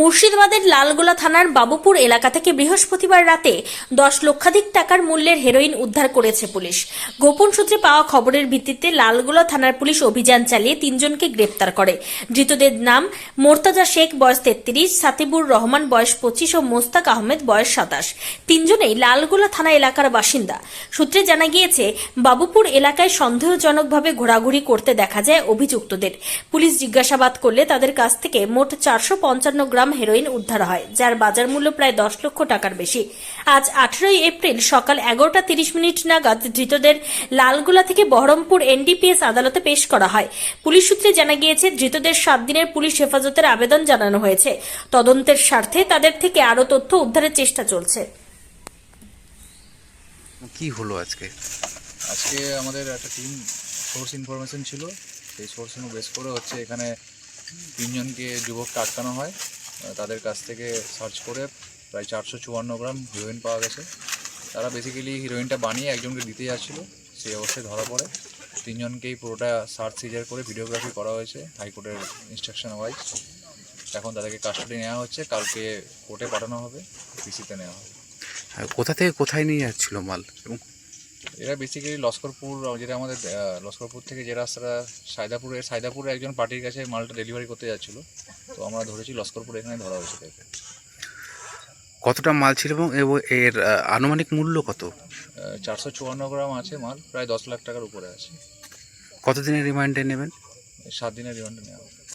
মুর্শিদাবাদের লালগোলা থানার বাবুপুর এলাকা থেকে বৃহস্পতিবার রাতে দশ লক্ষাধিক টাকার মূল্যের হেরোইন উদ্ধার করেছে পুলিশ। গোপন সূত্রে পাওয়া খবরের ভিত্তিতে লালগোলা থানার পুলিশ অভিযান চালিয়ে তিনজনকে গ্রেপ্তার করে। ধৃতদের নাম মোর্তাজা শেখ, বয়স তেত্রিশ, সাতিবুর রহমান, বয়স পঁচিশ ও মোস্তাক আহমেদ, বয়স সাতাশ। তিনজনেই লালগোলা থানা এলাকার বাসিন্দা। সূত্রে জানা গিয়েছে, বাবুপুর এলাকায় সন্দেহজনকভাবে ঘোরাঘুরি করতে দেখা যায় অভিযুক্তদের। পুলিশ জিজ্ঞাসাবাদ করলে তাদের কাছ থেকে মোট চারশো পঞ্চান্ন গ্রাম হেরোইন উদ্ধার হয় যার বাজার মূল্য প্রায় দশ লক্ষ টাকার বেশি। আজ আঠেরোই এপ্রিল সকাল এগারোটা তিরিশ মিনিট নাগাদ ধৃতদের লালগোলা থেকে বহরমপুর এনডিপিএস আদালতে পেশ করা হয়। পুলিশ সূত্রে জানা গিয়েছে ধৃতদের সাত দিনের পুলিশ হেফাজতের আবেদন জানানো হয়েছে। তদন্তের স্বার্থে তাদের থেকে আরও তথ্য উদ্ধারের চেষ্টা চলছে। কি হলো আজকে? আজকে আমাদের একটা টিম সোর্স ইনফরমেশন ছিল। সেই সোর্স বেস করে হচ্ছে এখানে তিনজনকে যুবককে আটকানো হয়। তাদের কাছ থেকে সার্চ করে প্রায় চারশো চুয়ান্ন গ্রাম হিরোইন পাওয়া গেছে। তারা বেসিক্যালি হিরোইনটা বানিয়ে একজনকে দিতে যাচ্ছিল, সেই অবস্থায় ধরা পড়ে। তিনজনকেই পুরোটা সার্চ সিজার করে ভিডিওগ্রাফি করা হয়েছে, হাইকোর্টের ইনস্ট্রাকশন ওয়াইজ এখন তাদেরকে কাস্টাডি নেওয়া হচ্ছে, কালকে কোর্টে পাঠানো হবে পিসিতে নেওয়া হবে। কোথা থেকে কোথায় নিয়ে যাচ্ছিল মাল? এবং এরা বেসিক্যালি লস্করপুর যেটা আমাদের লস্করপুর থেকে যে রাস্তাটা সায়দাপুরে সাইদাপুরে একজন পার্টির কাছে মালটা ডেলিভারি করতে যাচ্ছিল। তো আমরা ধরেছি লস্করপুর এখানে ধরা হয়েছে তাকে। কতটা মাল ছিল এবং এর আনুমানিক মূল্য কত? চারশো চুয়ান্ন গ্রাম আছে মাল প্রায় দশ লাখ টাকার উপরে আছে। কতদিনের রিমান্ডে নেবেন? সাত দিনের রিমান্ডে নেওয়া হবে।